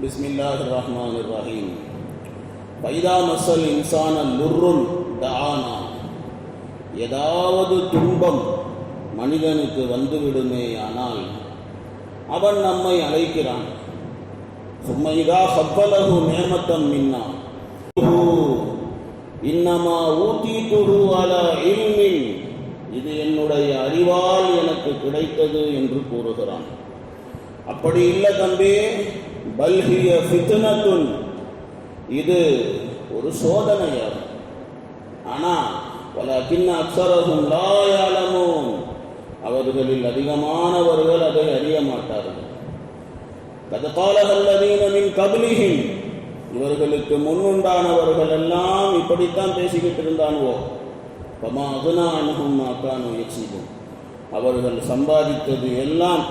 بسم الله الرحمن الرحيم فإذا مس الإنسان الضر دعانا ஏதாவது துன்பம் மனிதனுக்கு வந்துவிடுமேயானால் அவன் நம்மை அழைக்கிறான் சும்மைதா சப்பலகு நேமத்தம் மின்னா இன்னமா ஊத்தி துரு அல இல்மின் இது என்னுடைய அறிவால் எனக்கு கிடைத்தது என்று கூறுகிறான் அப்படி இல்லை தம்பி பல்ஹிய ஃபித்னத்துன். இது ஒரு சோதனையாகும். ஆனால் வலக்கின் அக்சரகும் லாயாலமும் அவர்களில் அதிகமானவர்கள் அதை அறிய மாட்டார்கள். கதகாலகல்லதீனமின் கபிலிகின் இவர்களுக்கு முன்னுண்டானவர்கள் எல்லாம் இப்படித்தான் பேசிக்கிட்டு இருந்தானுவோ? பமா அதுனா அணுகும் மாக்கானு அவர்கள் சம்பாதித்தது எல்லாம்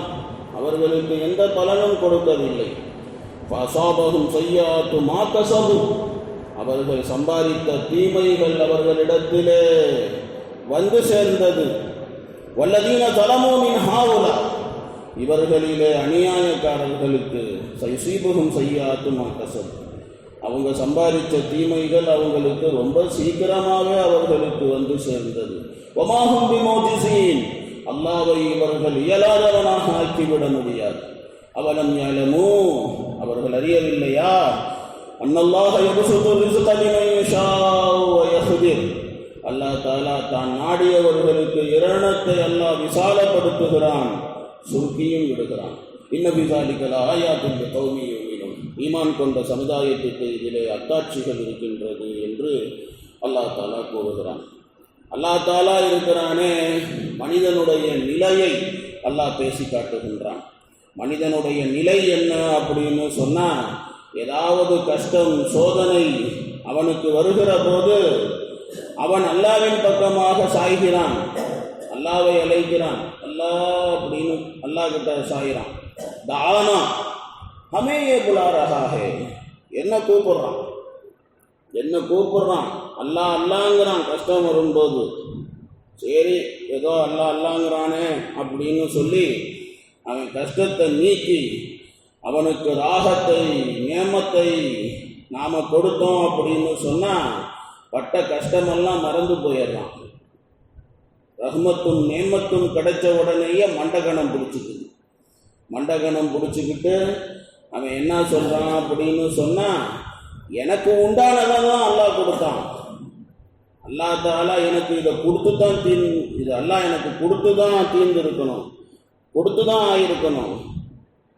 அவர்களுக்கு எந்த பலனும் கொடுக்கவில்லை. பசாபகும் செய்யாத்து மாக்கசபு அவர்கள் சம்பாதித்த தீமைகள் அவர்களிடத்திலே வந்து சேர்ந்தது. வல்லதீன தலமோமின் ஹாவுலா இவர்களிலே அநியாயக்காரர்களுக்கு சைசீபகம் செய்யாத்து மாக்கசபு அவங்க சம்பாதித்த தீமைகள் அவங்களுக்கு ரொம்ப சீக்கிரமாகவே அவர்களுக்கு வந்து சேர்ந்தது. ஒமாகும் பிமோஜிசீன். அல்லாவை இவர்கள் இயலாதவனாக ஆக்கிவிட முடியாது. அவலம் யலமோ. அவர்கள் அறியவில்லையா? அன்னல்லாக அல்லா அல்லாஹ் தாலா தான் நாடியவர்களுக்கு இரணத்தை அல்லாஹ் விசாலப்படுத்துகிறான் சுருக்கியும் விடுகிறான். இன்னபிசாலிகள் ஆயாத்தின் கௌமியும் ஈமான் கொண்ட சமுதாயத்துக்கு இதிலே அத்தாட்சிகள் இருக்கின்றது என்று அல்லாஹ் தாலா கூறுகிறான். அல்லாஹ் தாலா இருக்கிறானே மனிதனுடைய நிலையை அல்லாஹ் பேசி காட்டுகின்றான் மனிதனுடைய நிலை என்ன அப்படின்னு சொன்னால் ஏதாவது கஷ்டம் சோதனை அவனுக்கு வருகிற போது அவன் அல்லாவின் பக்கமாக சாய்கிறான். அல்லாவை அழைக்கிறான். அல்லா அப்படின்னு அல்லாஹ் கிட்ட சாயிறான் தானா ஹமேயே புலாரகாக என்ன கூப்பிடுறான்? என்ன கூப்பிடுறான்? அல்லா அல்லாங்கிறான் கஷ்டம் வரும்போது. சரி ஏதோ அல்லா அல்லாங்கிறானே அப்படின்னு சொல்லி அவன் கஷ்டத்தை நீக்கி அவனுக்கு ராகத்தை நேமத்தை நாம் கொடுத்தோம் அப்படின்னு சொன்னால் பட்ட கஷ்டமெல்லாம் மறந்து போயிடுறான் ரஹ்மத்தும் நேமத்தும் கிடைச்ச உடனேயே மண்டகணம் பிடிச்சிக்குது. மண்டகணம் பிடிச்சிக்கிட்டு அவன் என்ன சொல்கிறான் அப்படின்னு சொன்னால் எனக்கு உண்டானதை தான் அல்லாஹ் கொடுத்தான். அல்லா தாலா எனக்கு இதை கொடுத்து தான் தீர்ந்து இது அல்லாஹ் எனக்கு கொடுத்து தான் தீர்ந்திருக்கணும். கொடுத்து தான் ஆயிருக்கணும்.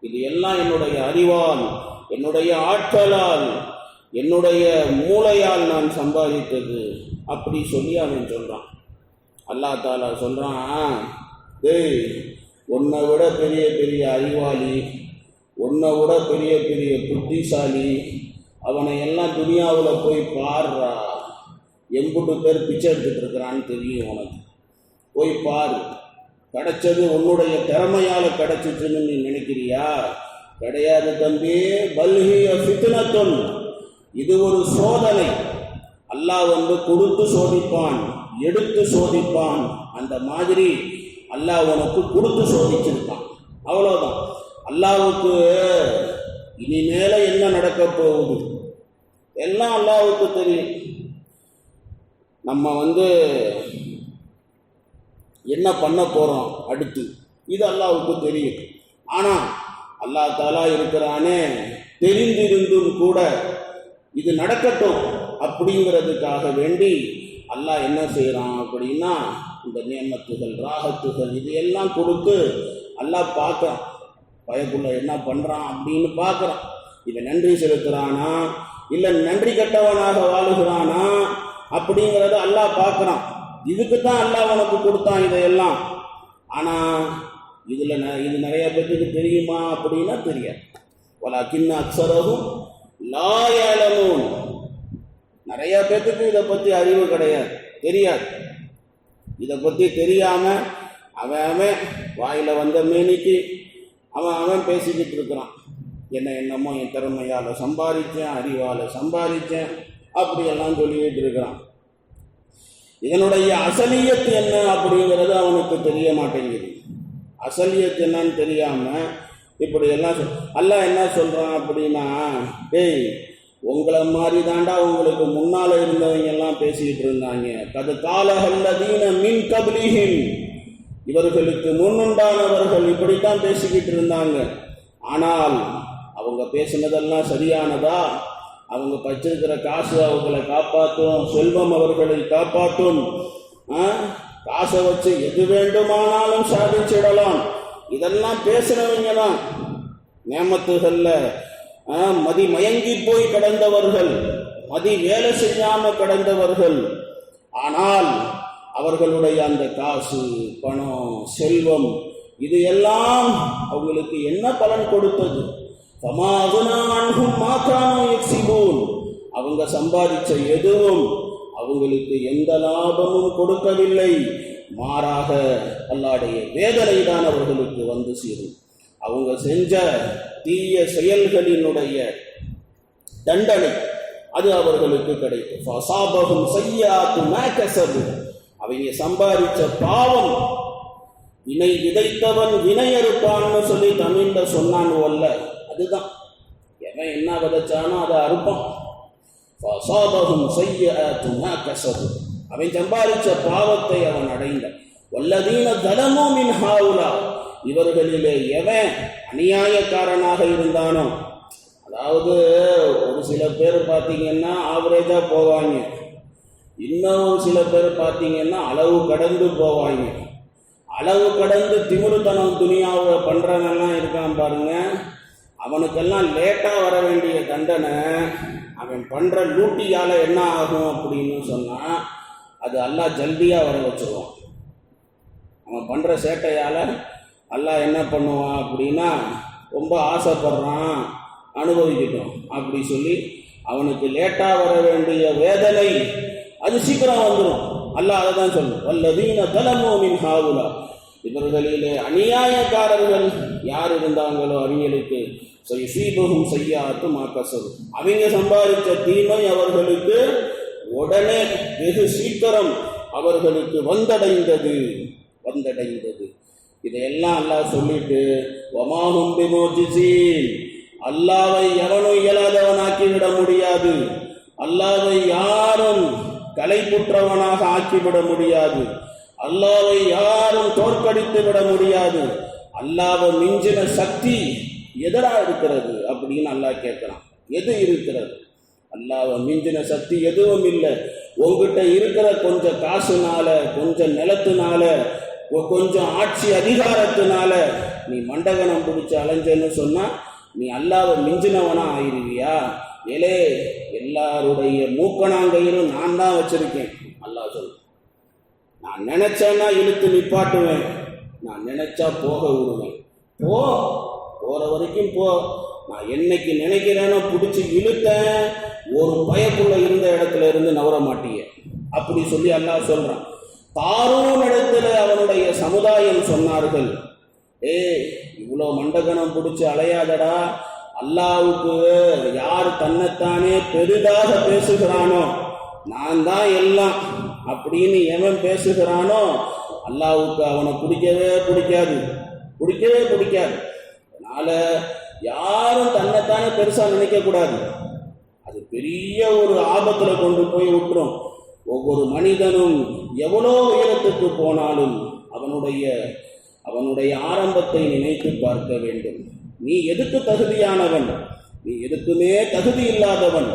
இது எல்லாம் என்னுடைய அறிவால் என்னுடைய ஆற்றலால் என்னுடைய மூளையால் நான் சம்பாதித்தது. அப்படி சொல்லி அவன் சொல்கிறான் அல்லா தாலா சொல்கிறான் டேய் உன்னை விட பெரிய பெரிய அறிவாளி உன்னை விட பெரிய பெரிய புத்திசாலி அவனை எல்லாம் துனியாவில் போய் பாடுறா. எம்புட்டு பேர் பிச்சை எடுத்துட்டு இருக்கிறான்னு தெரியும் உனக்கு. போய் பாரு. கிடைச்சது உன்னுடைய திறமையால் கிடைச்சிச்சுன்னு நீ நினைக்கிறியா? கிடையாது தம்பி. பல்கிய ஃபித்னத்துன். இது ஒரு சோதனை. அல்லாஹ் வந்து கொடுத்து சோதிப்பான் எடுத்து சோதிப்பான். அந்த மாதிரி அல்லாஹ் உனக்கு கொடுத்து சோதிச்சிருக்கான். அவ்வளோதான் அல்லாவுக்கு இனிமேல என்ன நடக்க போகுது? எல்லாம் அல்லாவுக்கு தெரியும். நம்ம வந்து என்ன பண்ண போகிறோம் அடுத்து? இது அல்லாவுக்கு தெரியும். ஆனால் அல்லா தாலா இருக்கிறானே தெரிந்திருந்தும் கூட இது நடக்கட்டும் அப்படிங்கிறதுக்காக வேண்டி அல்லாஹ் என்ன செய்கிறான் அப்படின்னா இந்த நியமத்துகள் ராகத்துகள் இது எல்லாம் கொடுத்து அல்லாஹ் பார்க்குறான். பயக்குள்ள என்ன பண்ணுறான் அப்படின்னு பார்க்குறான். இதை நன்றி செலுத்துகிறானா இல்லை நன்றி கட்டவனாக வாழுகிறானா? அப்படிங்கிறத அல்லாஹ் பார்க்குறான். இதுக்கு தான் அல்லாஹ் உனக்கு கொடுத்தான் இதையெல்லாம். ஆனால் இதில் ந இது நிறைய பேருக்கு தெரியுமா அப்படின்னா தெரியாது. வலா கிண்ண அக்சரகும் லாயாலமும் நிறைய பேர்த்துக்கு இதை பற்றி அறிவு கிடையாது. தெரியாது. இதை பற்றி தெரியாமல் அவன் அவன் வாயில் வந்த மேனிக்கு அவன் அவன் பேசிக்கிட்டு இருக்கிறான். என்ன என்னமோ என் திறமையால் சம்பாதிச்சேன் அறிவால் சம்பாதிச்சேன் அப்படியெல்லாம் சொல்லிக்கிட்டு இருக்கிறான். இதனுடைய அசலியத் என்ன அப்படிங்கிறது அவனுக்கு தெரிய மாட்டேங்குது. அசலியத் என்னன்னு தெரியாமல் இப்படி எல்லாம் சொல் என்ன சொல்றான் அப்படின்னா டேய் உங்களை மாதிரி தாண்டா உங்களுக்கு முன்னால இருந்தவங்க எல்லாம் பேசிக்கிட்டு இருந்தாங்க. கது காலகல்லதீன மின் கபிலிஹின் இவர்களுக்கு முன்னுண்டானவர்கள் இப்படித்தான் பேசிக்கிட்டு இருந்தாங்க. ஆனால் அவங்க பேசினதெல்லாம் சரியானதா? அவங்க பச்சிருக்கிற காசு அவங்களை காப்பாற்றும் செல்வம் அவர்களை காப்பாற்றும். ஆ? காசை வச்சு எது வேண்டுமானாலும் சாதிச்சிடலாம். இதெல்லாம் பேசுறவங்க தான். நேமத்துகள்ல ஆ, மதி மயங்கி போய் கடந்தவர்கள் மதி வேலை செய்யாம கடந்தவர்கள். ஆனால் அவர்களுடைய அந்த காசு பணம் செல்வம் இது எல்லாம் அவங்களுக்கு என்ன பலன் கொடுத்தது? அவங்க சம்பாதிச்ச எதுவும் அவங்களுக்கு எந்த லாபமும் கொடுக்கவில்லை. மாறாக அல்லாடைய வேதனை தான் அவர்களுக்கு வந்து சேரும். அவங்க செஞ்ச தீய செயல்களினுடைய தண்டனை அது அவர்களுக்கு கிடைக்கும். ஃபசாபஹும் சய்யாத்து அவங்க சம்பாதிச்ச பாவம் வினை விதைத்தவன் வினையறுப்பான்னு சொல்லி தமிழ்ல சொன்னான் அல்ல அதுதான். எவன் என்ன விதைச்சானோ அதை அறுப்பான். ஃபசாபஹும் சய்யாத்து மா கஸபு. அவன் சம்பாதிச்ச பாவத்தை அவன் அடைந்தான். வல்லதீன தலமோ மின் ஹாவுலா. இவர்களிலே எவன் அநியாயக்காரனாக இருந்தானோ? அதாவது ஒரு சில பேர் பார்த்தீங்கன்னா ஆவரேஜாக போவாங்க. இன்னும் சில பேர் பார்த்தீங்கன்னா அளவு கடந்து போவாங்க. அளவு கடந்து திமிருத்தனம் துணியாவை பண்ணுறவன்லாம் இருக்கான் பாருங்கள் அவனுக்கெல்லாம் லேட்டாக வர வேண்டிய தண்டனை அவன் பண்ணுற லூட்டியால் என்ன ஆகும் அப்படின்னு சொன்னால் அது எல்லாம் ஜல்தியாக வர வச்சுருவான். அவன் பண்ணுற சேட்டையால் அல்லாஹ் என்ன பண்ணுவான் அப்படின்னா ரொம்ப ஆசைப்படுறான் அனுபவிக்கட்டும். அப்படி சொல்லி அவனுக்கு லேட்டாக வர வேண்டிய வேதனை அது சீக்கிரம் வந்துடும் அல்லாஹ் அதை தான் சொல்லும் வல்லதீன தலமோமின் ஹாவுலா. இவர்களிலே அநியாயக்காரர்கள் யார் இருந்தாங்களோ அவங்களுக்கு சீபகும் செய்யாத்து மாக்கசரு அவங்க சம்பாதித்த தீமை அவர்களுக்கு உடனே வெகு சீக்கிரம் அவர்களுக்கு வந்தடைந்தது. வந்தடைந்தது. இதையெல்லாம் அல்லாஹ் சொல்லிட்டு ஒமாகும் பிமோஜிசீன். அல்லாவை எவனும் இயலாதவனாக்கிவிட முடியாது. அல்லாவை யாரும் கலைப்புற்றவனாக ஆக்கிவிட முடியாது. அல்லாவை யாரும் தோற்கடித்து விட முடியாது. அல்லாவை மிஞ்சின சக்தி எதடா இருக்கிறது அப்படின்னு அல்லா கேட்கிறான். எது இருக்கிறது? அல்லாவை மிஞ்சின சக்தி எதுவும் இல்லை. உங்ககிட்ட இருக்கிற கொஞ்சம் காசுனால கொஞ்சம் நிலத்துனால கொஞ்சம் ஆட்சி அதிகாரத்தினால நீ மண்டகனம் பிடிச்சி அலைஞ்சன்னு சொன்னா நீ அல்லாவை மிஞ்சினவனா ஆயிருவியா? ஏலே எல்லாருடைய மூக்கணாங்கையிலும் நான் தான் வச்சிருக்கேன் அல்லா சொல். நான் நினைச்சேன்னா இழுத்து நிப்பாட்டுவேன். நான் நினைச்சா போக விடுவேன். போ போகிற வரைக்கும் போ. நான் என்னைக்கு நினைக்கிறேனோ பிடிச்சி இழுத்தேன். ஒரு பயக்குள்ள இருந்த இடத்துல இருந்து நவர மாட்டீங்க அப்படி சொல்லி அல்லாஹ் சொல்றான். தாரூன் இடத்துல அவனுடைய சமுதாயம் சொன்னார்கள். ஏ இவ்வளோ மண்டகணம் பிடிச்சி அலையாதடா. அல்லாவுக்கு யார் தன்னைத்தானே பெரிதாக பேசுகிறானோ நான் தான் எல்லாம் அப்படின்னு எவன் பேசுகிறானோ அல்லாவுக்கு அவனை பிடிக்கவே பிடிக்காது. பிடிக்கவே பிடிக்காது. அதனால யாரும் தன்னைத்தானே பெருசா நினைக்க கூடாது. அது பெரிய ஒரு ஆபத்துல கொண்டு போய் விட்டுரும். ஒவ்வொரு மனிதனும் எவ்வளோ உயரத்துக்கு போனாலும் அவனுடைய அவனுடைய ஆரம்பத்தை நினைத்து பார்க்க வேண்டும். நீ எதுக்கு தகுதியானவன்? நீ எதுக்குமே தகுதி இல்லாதவன்.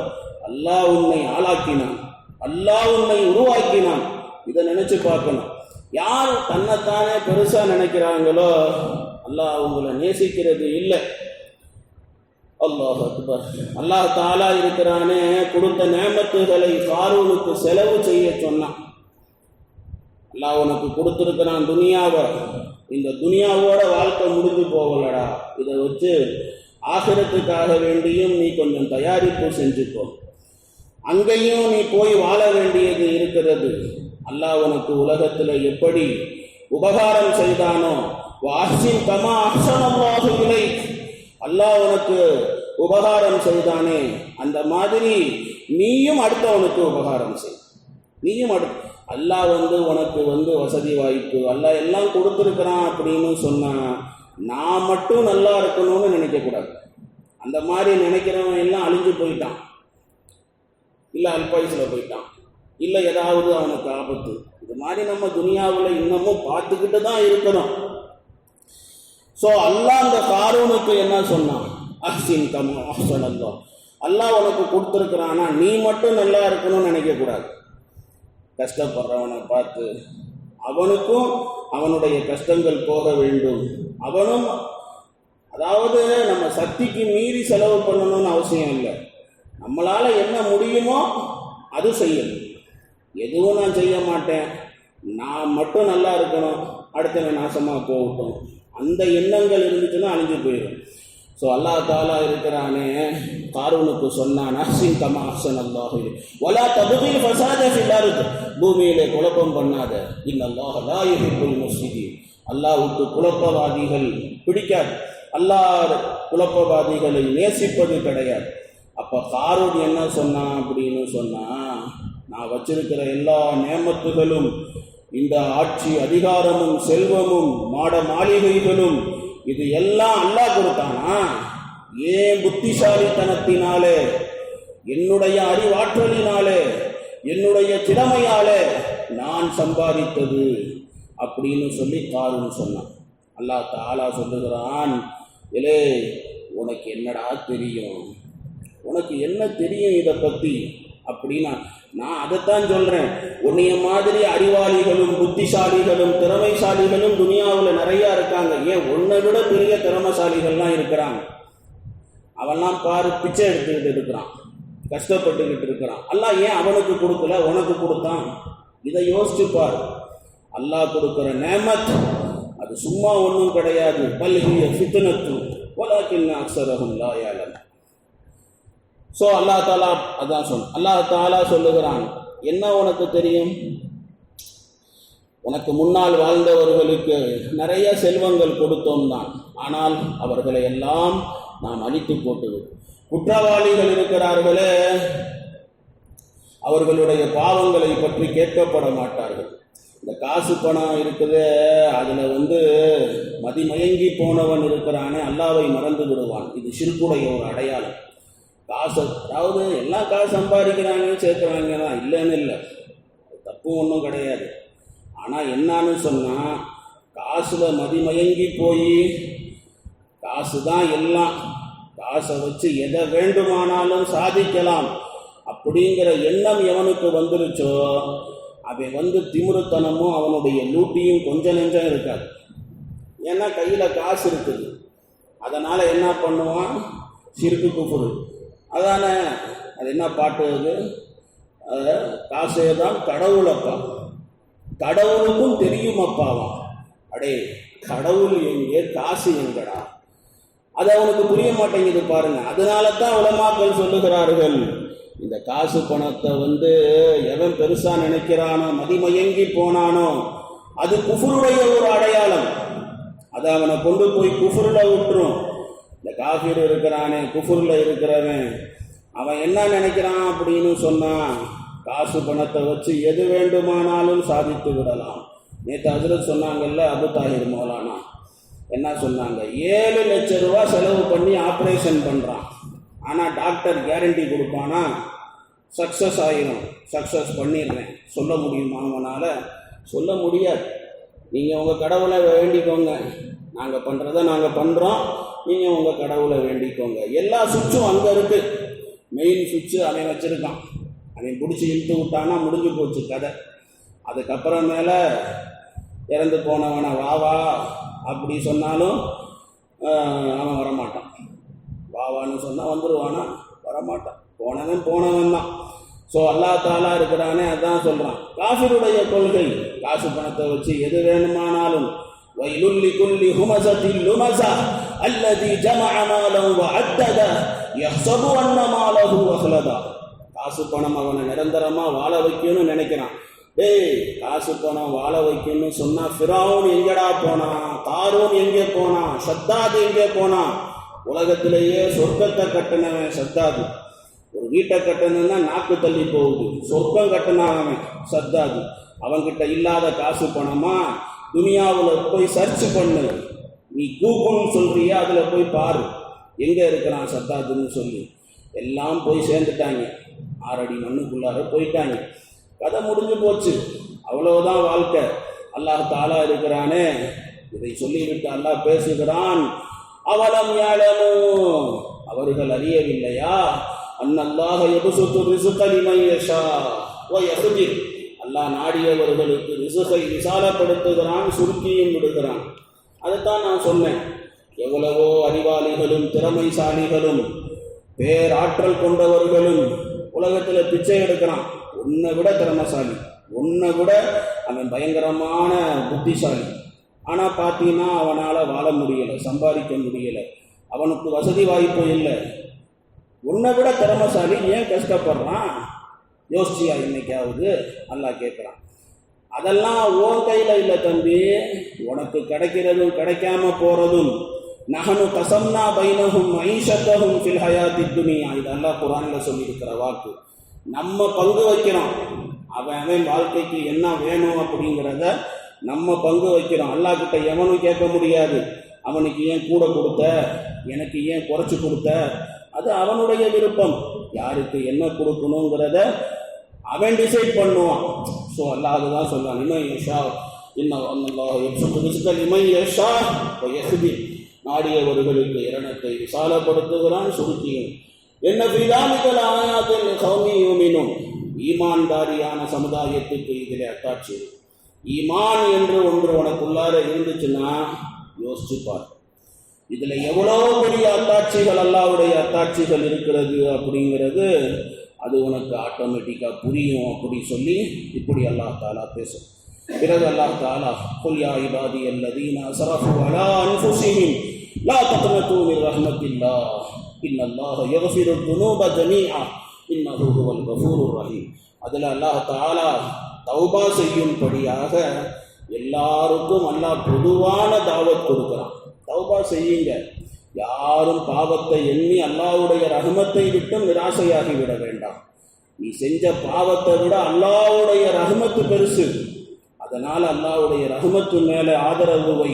அல்லாஹ் உன்னை ஆளாக்கினான். அல்லாஹ் உன்னை உருவாக்கினான். இதை நினைச்சு பார்க்கணும். யார் தன்னைத்தானே பெருசா நினைக்கிறாங்களோ அல்லாஹ் உங்களை நேசிக்கிறது இல்லை. அல்லாஹ் அக்பர். அல்லாஹ் தாலா இருக்கிறானே கொடுத்த நேமத்துகளை காரூனுக்கு செலவு செய்ய சொன்னான். அல்லாஹ் உனக்கு கொடுத்துருக்கிறான் துனியாவை. இந்த துனியாவோட வாழ்க்கை முடிஞ்சு போகலடா. இதை வச்சு ஆசிரத்துக்காக வேண்டியும் நீ கொஞ்சம் தயாரிப்பு செஞ்சுக்கோ. அங்கேயும் நீ போய் வாழ வேண்டியது இருக்கிறது. அல்லாஹ் உனக்கு உலகத்தில் எப்படி உபகாரம் செய்தானோ வாசின் கமா அஹ்சனல்லாஹு இலைக் அல்லாஹ் உனக்கு உபகாரம் செய்தானே. அந்த மாதிரி நீயும் அடுத்தவனுக்கு உபகாரம் செய். நீயும் அடு அல்லாஹ் வந்து உனக்கு வந்து வசதி வாய்ப்பு அல்லாஹ் எல்லாம் கொடுத்துருக்கிறான் அப்படின்னு சொன்னா நான் மட்டும் நல்லா இருக்கணும்னு நினைக்கக்கூடாது அந்த மாதிரி நினைக்கிறவன் எல்லாம் அழிஞ்சு போயிட்டான். இல்லை அல்பாயுசில் போயிட்டான். இல்லை ஏதாவது அவனுக்கு ஆபத்து. இது மாதிரி நம்ம துனியாவில் இன்னமும் பார்த்துக்கிட்டு தான் இருக்கிறோம் ஸோ அல்லாஹ் அந்த காரூனுக்கு என்ன சொன்னான்? அஹ்சின் தமோ அஹ்சன் அல்லாஹ். அல்லாஹ் உனக்கு கொடுத்துருக்குறானா? நீ மட்டும் நல்லா இருக்கணும்னு நினைக்கக்கூடாது. கஷ்டப்படுறவனை பார்த்து அவனுக்கும் அவனுடைய கஷ்டங்கள் போக வேண்டும். அவனும் அதாவது நம்ம சக்திக்கு மீறி செலவு பண்ணணும்னு அவசியம் இல்லை. நம்மளால் என்ன முடியுமோ அது செய்யணும். எதுவும் நான் செய்ய மாட்டேன். நான் மட்டும் நல்லா இருக்கணும். அடுத்தவன் நாசமாக போகட்டும். அந்த எண்ணங்கள் இருந்துச்சுன்னா அழிஞ்சு போயிடும். ஸோ அல்லா தாலா இருக்கிறானே காரூனுக்கு சொன்னான் அஹ்சின் கமா அஹ்சன் அல்லாஹு வலா தபுகில் ஃபசாத ஃபில் பூமியிலே குழப்பம் பண்ணாத. இன்னல்லாஹ் லா யுஹிப்புல் குழப்பவாதிகள் பிடிக்காது. அல்லாஹ் குழப்பவாதிகளை நேசிப்பது கிடையாது. அப்போ காரூன் என்ன சொன்னான் அப்படின்னு சொன்னா நான் வச்சிருக்கிற எல்லா நேமத்துகளும் இந்த ஆட்சி அதிகாரமும் செல்வமும் மாட மாளிகைகளும் இது எல்லாம் அல்லாஹ் கொடுத்தானா? ஏன் புத்திசாலித்தனத்தினாலே என்னுடைய அறிவாற்றலினாலே என்னுடைய திறமையாலே நான் சம்பாதித்தது? அப்படின்னு சொல்லி காருன்னு சொன்னான். அல்லாஹ் தாலா சொல்லுகிறான் இலே உனக்கு என்னடா தெரியும்? உனக்கு என்ன தெரியும் இதை பற்றி அப்படின்னா நான் அதைத்தான் சொல்கிறேன் உன்னைய மாதிரி அறிவாளிகளும் புத்திசாலிகளும் திறமைசாலிகளும் துனியாவில் நிறையா இருக்காங்க. ஏன்? உன்னை விட பெரிய திறமைசாலிகள்லாம் இருக்கிறாங்க. அவன்லாம் பாரு பிச்சை எடுத்துக்கிட்டு இருக்கிறான். கஷ்டப்பட்டுக்கிட்டு இருக்கிறான். அல்லாஹ் ஏன் அவனுக்கு கொடுக்கல? உனக்கு கொடுத்தான். இதை யோசிச்சு பாரு. அல்லாஹ் கொடுக்குற நேமத் அது சும்மா ஒன்றும் கிடையாது. பல்கிய ஃபித்னத்து வலாக்கின் அக்சரஹும் லா யாலம் ஸோ அல்லா தாலா அதான் சொல். அல்லா தாலா சொல்லுகிறான் என்ன உனக்கு தெரியும்? உனக்கு முன்னால் வாழ்ந்தவர்களுக்கு நிறைய செல்வங்கள் கொடுத்தோம் தான் ஆனால் அவர்களை எல்லாம் நாம் அழித்து போட்டுவிட்டோம் குற்றவாளிகள் இருக்கிறார்களே அவர்களுடைய பாவங்களை பற்றி கேட்கப்பட மாட்டார்கள். இந்த காசு பணம் இருக்குது அதில் வந்து மதிமயங்கி போனவன் இருக்கிறானே அல்லாவை மறந்து விடுவான். இது சிறுக்குடைய ஒரு அடையாளம். காசு அதாவது எல்லாம் காசு சம்பாதிக்கிறாங்க சேர்க்குறாங்க தான் இல்லைன்னு இல்லை. தப்பு ஒன்றும் கிடையாது. ஆனால் என்னான்னு சொன்னால் காசில் மதிமயங்கி போய் காசு தான் எல்லாம். காசை வச்சு எதை வேண்டுமானாலும் சாதிக்கலாம். அப்படிங்கிற எண்ணம் எவனுக்கு வந்துருச்சோ அவன் வந்து திமிருத்தனமும் அவனுடைய லூட்டியும் கொஞ்சம் நெஞ்சம் இருக்காது. ஏன்னா கையில் காசு இருக்குது. அதனால் என்ன பண்ணுவான்? சிறுக்கு குப்புரு அதானே? அது என்ன பாட்டு அது? அது காசே தான் கடவுளப்பா. கடவுளுக்கும் தெரியும் அப்பாவாம் அடே கடவுள் எங்கே காசு எங்கடா? அது அவனுக்கு புரிய மாட்டேங்குது பாருங்க. அதனால தான் உலமாக்கள் சொல்லுகிறார்கள் இந்த காசு பணத்தை வந்து எவன் பெருசா நினைக்கிறானோ மதிமயங்கி போனானோ அது குஃபுருடைய ஒரு அடையாளம். அதை அவனை கொண்டு போய் குஃபுருல விட்டுரும் இந்த காஃபீர் இருக்கிறானே குஃபுரில் இருக்கிறவன் அவன் என்ன நினைக்கிறான் அப்படின்னு சொன்னான் காசு பணத்தை வச்சு எது வேண்டுமானாலும் சாதித்து விடலாம். நேற்று அதில் சொன்னாங்கல்ல அபு தாகிர் மௌலானா. என்ன சொன்னாங்க? ஏழு லட்ச ரூபா செலவு பண்ணி ஆப்ரேஷன் பண்ணுறான் ஆனால் டாக்டர் கேரண்டி கொடுப்பானா? சக்ஸஸ் ஆகிடும் சக்ஸஸ் பண்ணிடுறேன். சொல்ல முடியுமா அவனால் சொல்ல முடியாது. நீங்கள் உங்கள் கடவுளை வேண்டிக்கோங்க. நாங்கள் பண்ணுறத நாங்கள் பண்ணுறோம் நீங்கள் உங்கள் கடவுளை வேண்டிக்கோங்க. எல்லா சுவிட்சும் அங்கே இருக்குது மெயின் சுவிட்சு அவன் வச்சுருக்கான். அவன் பிடிச்சி இழுத்து விட்டான்னா முடிஞ்சு போச்சு கதை. அதுக்கப்புறம் மேலே இறந்து போனவனை வா வா அப்படி சொன்னாலும் அவன் வரமாட்டான். வா வான்னு சொன்னால் வந்துடுவானா வரமாட்டான். போனவன் போனவன் தான். ஸோ அல்லா தாலா இருக்கிறானே அதான் சொல்கிறான் காஃபிருடைய கொள்கை. காசு பணத்தை வச்சு எது வேணுமானாலும் வயலுல்லி குல்லி ஹுமசத்தில் லுமசா الذي جمع مالا வஅத்தத يحسب அன்ன ماله அஹ்லதா காசு பணம் அவனை நிரந்தரமா வாழ வைக்கணும்னு நினைக்கிறான். டேய் காசு பணம் வாழ வைக்கணும்னு சொன்னா ஃபிராவும் எங்கடா போனான் தாரும் எங்கே போனான் சத்தாது எங்கே போனான் உலகத்திலேயே சொர்க்கத்தை கட்டினவன் சத்தாது. ஒரு வீட்டை கட்டணும்னா நாக்கு தள்ளி போகுது. சொர்க்கம் கட்டினான் அவன் சத்தாது. அவன்கிட்ட இல்லாத காசு பணமா? துனியாவில் போய் சர்ச் பண்ணு. நீ கூகுள்னு சொல்கிறியா அதில் போய் பாரு. எங்கே இருக்கிறான் சத்தாத்துன்னு சொல்லி. எல்லாம் போய் சேர்ந்துட்டாங்க. ஆறடி மண்ணுக்குள்ளார போயிட்டாங்க. கதை முடிஞ்சு போச்சு. அவ்வளவுதான் வாழ்க்கை. அல்லாஹ் தாலா இருக்கிறானே. இதை சொல்லிவிட்டு அல்லாஹ் பேசுகிறான். அவலம் யாழனோ அவர்கள் அறியவில்லையா? அன்னல்லாக எபுசுத்து ரிசுகலிமை யஷா. ஓ யகுதிர் அல்லாஹ் நாடியவர்களுக்கு ரிசுகை விசாலப்படுத்துகிறான் சுருக்கியும் விடுகிறான். அதைத்தான் நான் சொன்னேன். எவ்வளவோ அறிவாளிகளும் திறமைசாலிகளும் பேராற்றல் கொண்டவர்களும் உலகத்தில் பிச்சை எடுக்கிறான். உன்னை விட திறமைசாலி உன்னை விட அவன் பயங்கரமான புத்திசாலி. ஆனால் பார்த்தீங்கன்னா அவனால் வாழ முடியலை சம்பாதிக்க முடியலை அவனுக்கு வசதி வாய்ப்பு இல்லை. உன்னை விட திறமைசாலி ஏன் கஷ்டப்படுறான்? யோசிச்சியா இன்னைக்காவது? அல்லாஹ் கேட்குறான் அதெல்லாம் ஓ கையில் இல்லை தம்பி. உனக்கு கிடைக்கிறதும் கிடைக்காம போகிறதும் நகனு கசம்னா பைனகும் ஐஷத்தகும் ஃபில் ஹயாத்தி இதெல்லாம் குரானில் சொல்லியிருக்கிற வாக்கு. நம்ம பங்கு வைக்கிறோம். அவன் அவன் வாழ்க்கைக்கு என்ன வேணும் அப்படிங்கிறத நம்ம பங்கு வைக்கிறோம். அல்லாஹ் கிட்ட எவனும் கேட்க முடியாது. அவனுக்கு ஏன் கூட கொடுத்த? எனக்கு ஏன் குறைச்சி கொடுத்த? அது அவனுடைய விருப்பம். யாருக்கு என்ன கொடுக்கணுங்கிறத அவன் டிசைட் பண்ணுவான். ஸோ அல்லாஹ் அதுதான் சொல்லுவான் இமன் யஷா இன்னும் அல்லாஹ் எப்சுக்கு ரிஸ்கல் இமன் யஷா எஹ்தி நாடியவர்களுக்கு இரணத்தை விசாலப்படுத்துகிறான் சுருக்கியும். என்ன பிதாமிகள் ஆயாத்தில் சௌமியுமினும் ஈமான்தாரியான சமுதாயத்துக்கு இதில் அத்தாட்சி. ஈமான் என்று ஒன்று உனக்குள்ளார இருந்துச்சுன்னா யோசிச்சுப்பார் இதில் எவ்வளோ பெரிய அத்தாட்சிகள் அல்லாவுடைய அத்தாட்சிகள் இருக்கிறது அப்படிங்கிறது அது உனக்கு ஆட்டோமேட்டிக்காக புரியும் அப்படி சொல்லி இப்படி அல்லாஹ் தாலா பேசும். பிறகு அல்லாஹ் தாலா குல்யா இபாதி அல்லதீன அஸ்ரஃபு அலா அன்ஃபுஸிஹிம் லா தக்னது மின் ரஹ்மத்தில்லாஹ் இன்னல்லாஹ யக்ஃபிரு துனூப ஜமீஆ இன்னஹு ஹுவல் கஃபூருர் ரஹீம். அதில் அல்லாஹ் தாலா தௌபா செய்யும்படியாக எல்லாருக்கும் அல்லாஹ் பொதுவான தாவத் கொடுக்குறான். தௌபா செய்யுங்க. யாரும் பாவத்தை எண்ணி அல்லாவுடைய ரகுமத்தை விட்டும் நிராசையாகி விட வேண்டாம். நீ செஞ்ச பாவத்தை விட அல்லாவுடைய ரகுமத்து பெருசு. அதனால் அல்லாவுடைய ரகுமத்து மேலே ஆதரவு வை.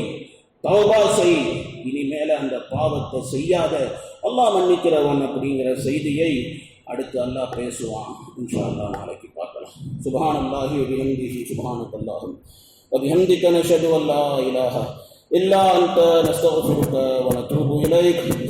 தௌபா செய். இனிமேல அந்த பாவத்தை செய்யாத. அல்லாஹ் மன்னிக்கிறவன் அப்படிங்கிற செய்தியை அடுத்து அல்லாஹ் பேசுவான். இன்ஷா அல்லா நாளைக்கு பார்க்கலாம். சுபான் அல்லாஹி அபிஹந்திஹி சுபானு அல்லாஹும் அபிஹந்திக்க நஷது அல்லா இலாஹா إلا أنت نستغفرك ونتوب إليك.